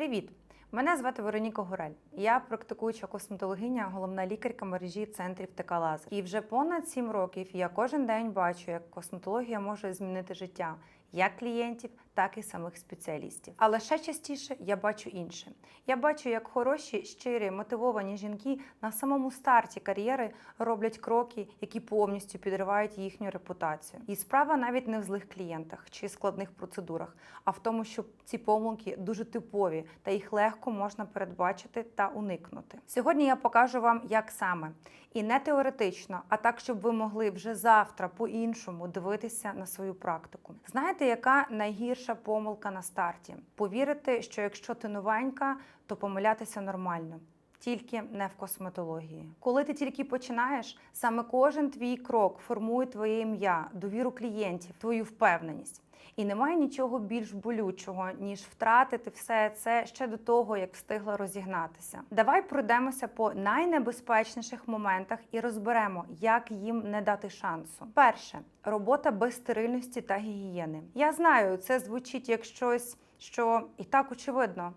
Привіт! Мене звати Вероніка Горель. Я практикуюча косметологиня, головна лікарка мережі центрів ТК Лазер. І вже понад сім років я кожен день бачу, як косметологія може змінити життя як клієнтів, так і самих спеціалістів. Але ще частіше я бачу інше. Я бачу, як хороші, щирі, мотивовані жінки на самому старті кар'єри роблять кроки, які повністю підривають їхню репутацію. І справа навіть не в злих клієнтах чи складних процедурах, а в тому, що ці помилки дуже типові та їх легко можна передбачити та уникнути. Сьогодні я покажу вам, як саме. І не теоретично, а так, щоб ви могли вже завтра по-іншому дивитися на свою практику. Знаєте, яка найгірша помилка на старті? Повірити, що якщо ти новенька, то помилятися нормально. Тільки не в косметології. Коли ти тільки починаєш, саме кожен твій крок формує твоє ім'я, довіру клієнтів, твою впевненість. І немає нічого більш болючого, ніж втратити все це ще до того, як встигла розігнатися. Давай пройдемося по найнебезпечніших моментах і розберемо, як їм не дати шансу. Перше робота без стерильності та гігієни. Я знаю, це звучить як щось, що і так очевидно.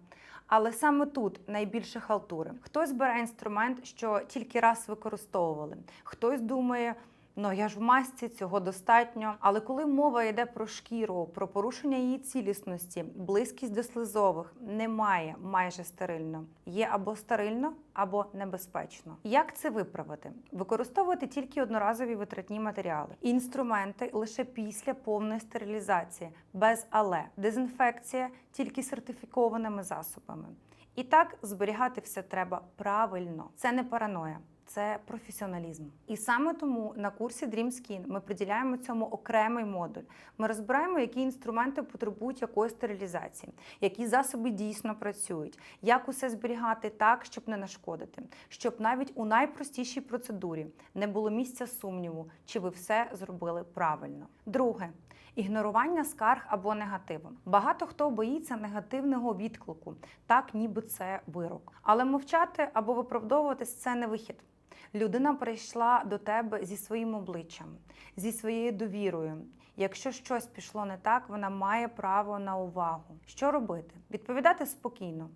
Але саме тут найбільше халтури. Хтось бере інструмент, що тільки раз використовували, хтось думає. Ну я ж в масці цього достатньо. Але коли мова йде про шкіру, про порушення її цілісності, близькість до слизових, немає майже стерильно. Є або стерильно, або небезпечно. Як це виправити? Використовувати тільки одноразові витратні матеріали, інструменти лише після повної стерилізації, без але дезінфекція тільки сертифікованими засобами. І так зберігати все треба правильно. Це не параноя. Це професіоналізм. І саме тому на курсі Dream Skin ми приділяємо цьому окремий модуль. Ми розбираємо, які інструменти потребують якої стерилізації, які засоби дійсно працюють, як усе зберігати так, щоб не нашкодити, щоб навіть у найпростішій процедурі не було місця сумніву, чи ви все зробили правильно. Друге. Ігнорування скарг або негативу. Багато хто боїться негативного відклику, так ніби це вирок. Але мовчати або виправдовуватись це не вихід. Людина прийшла до тебе зі своїм обличчям, зі своєю довірою. Якщо щось пішло не так, вона має право на увагу. Що робити? Відповідати спокійно,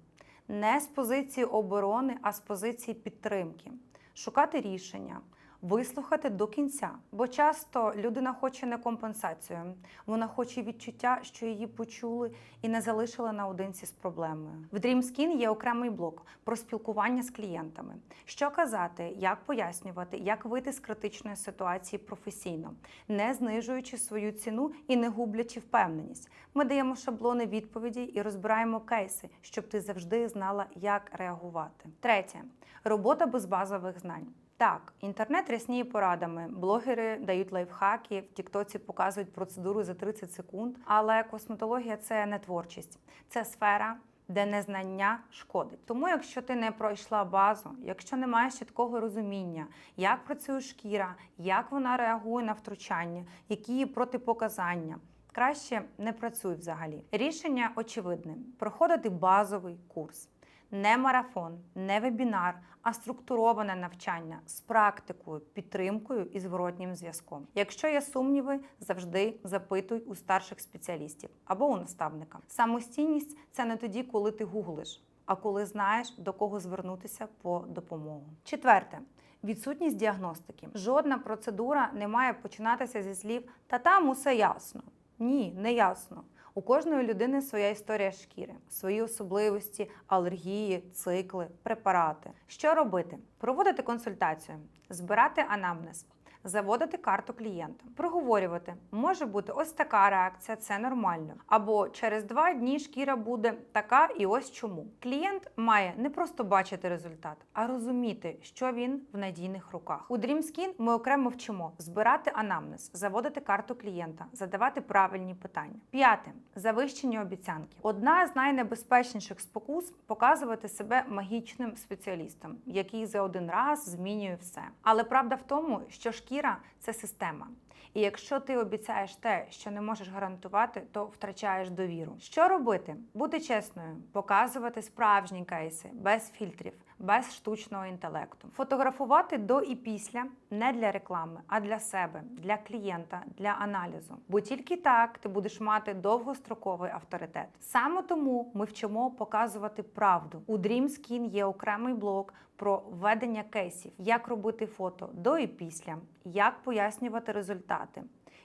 не з позиції оборони, а з позиції підтримки, шукати рішення. Вислухати до кінця, бо часто людина хоче не компенсацію, вона хоче відчуття, що її почули і не залишили наодинці з проблемою. В Dream Skin є окремий блок про спілкування з клієнтами, що казати, як пояснювати, як вийти з критичної ситуації професійно, не знижуючи свою ціну і не гублячи впевненість. Ми даємо шаблони відповідей і розбираємо кейси, щоб ти завжди знала, як реагувати. Третє робота без базових знань. Так, інтернет рясніє порадами. Блогери дають лайфхаки, в Тіктоці показують процедуру за 30 секунд. Але косметологія це не творчість, це сфера. Де незнання шкодить. Тому, якщо ти не пройшла базу, якщо не маєш чіткого розуміння, як працює шкіра, як вона реагує на втручання, які її протипоказання, краще не працюй взагалі. Рішення очевидне: проходити базовий курс. Не марафон, не вебінар, а структуроване навчання з практикою, підтримкою і зворотнім зв'язком. Якщо є сумніви, завжди запитуй у старших спеціалістів або у наставника. Самостійність це не тоді, коли ти гуглиш, а коли знаєш до кого звернутися по допомогу. Четверте. Відсутність діагностики. Жодна процедура не має починатися зі слів та там усе ясно. Ні, не ясно. У кожної людини своя історія шкіри, свої особливості, алергії, цикли, препарати. Що робити? Проводити консультацію, збирати анамнез. Заводити карту клієнта, проговорювати, може бути ось така реакція, це нормально. Або через два дні шкіра буде така, і ось чому. Клієнт має не просто бачити результат, а розуміти, що він в надійних руках. У Dream Skin ми окремо вчимо збирати анамнез, заводити карту клієнта, задавати правильні питання. П'яте завищені обіцянки. Одна з найнебезпечніших спокус показувати себе магічним спеціалістом, який за один раз змінює все. Але правда в тому, що шкіра це система. І якщо ти обіцяєш те, що не можеш гарантувати, то втрачаєш довіру. Що робити? Бути чесною, показувати справжні кейси без фільтрів, без штучного інтелекту, фотографувати до і після не для реклами, а для себе, для клієнта, для аналізу. Бо тільки так ти будеш мати довгостроковий авторитет. Саме тому ми вчимо показувати правду. У DreamSkin є окремий блок про введення кейсів, як робити фото до і після, як пояснювати результати.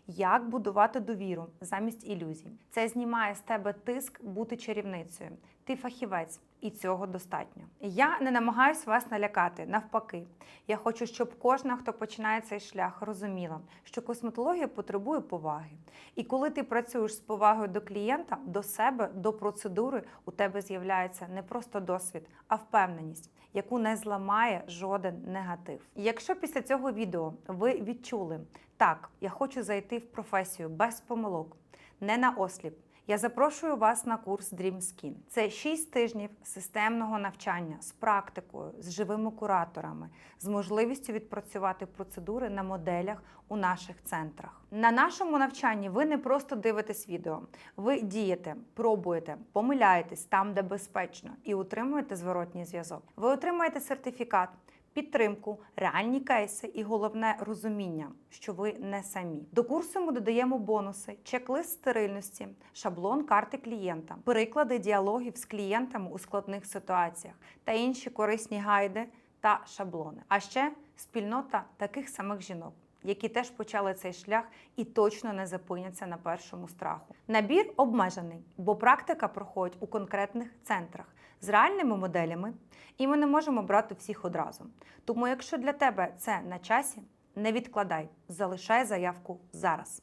Як будувати довіру замість ілюзій? Це знімає з тебе тиск бути чарівницею. Ти фахівець, і цього достатньо. Я не намагаюся вас налякати. Навпаки, я хочу, щоб кожна, хто починає цей шлях, розуміла, що косметологія потребує поваги. І коли ти працюєш з повагою до клієнта, до себе, до процедури, у тебе з'являється не просто досвід, а впевненість, яку не зламає жоден негатив. Якщо після цього відео ви відчули, так, я хочу зайти в професію без помилок, не на осліп. Я запрошую вас на курс Dream Skin. Це 6 тижнів системного навчання з практикою, з живими кураторами, з можливістю відпрацювати процедури на моделях у наших центрах. На нашому навчанні ви не просто дивитесь відео, ви дієте, пробуєте, помиляєтесь там, де безпечно, і отримуєте зворотній зв'язок. Ви отримаєте сертифікат підтримку, реальні кейси і головне розуміння, що ви не самі. До курсу ми додаємо бонуси, чек-лист стерильності, шаблон карти клієнта, переклади діалогів з клієнтами у складних ситуаціях та інші корисні гайди та шаблони. А ще спільнота таких самих жінок. Які теж почали цей шлях і точно не зупиняться на першому страху. Набір обмежений, бо практика проходить у конкретних центрах з реальними моделями, і ми не можемо брати всіх одразу. Тому, якщо для тебе це на часі, не відкладай, залишай заявку зараз.